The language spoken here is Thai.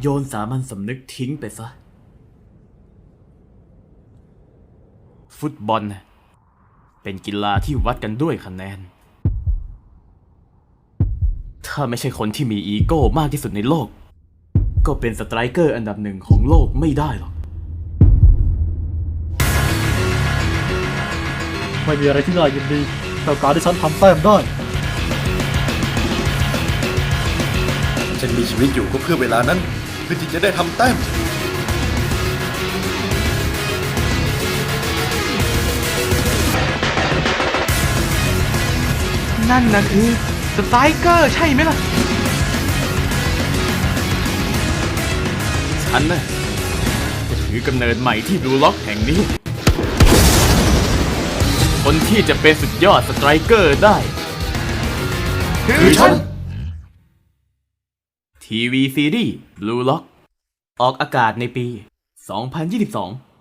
โยนสามัญสำนึกทิ้งไปซะ ฟุตบอล เป็นกีฬาที่วัดกันด้วยคะแนน ถ้าไม่ใช่คนที่มีอีโก้มากที่สุดในโลก ก็เป็นสไตรเกอร์อันดับหนึ่งของโลกไม่ได้หรอก ไม่มีอะไรที่น่ายินดีเท่การที่ฉันทำแต้มได้ ฉันมีชีวิตอยู่ก็เพื่อเวลานั้น เพื่อที่จะได้ทำแต้ม นั่นน่ะคือสไตรเกอร์ใช่ไหมล่ะ ฉันน่ะจะถือกำเนิดใหม่ที่บลูล็อกแห่งนี้ คนที่จะเป็นสุดยอดสไตรเกอร์ได้ คือฉัน ทีวีซีรีส์ Blue Lock ออกอากาศในปี 2022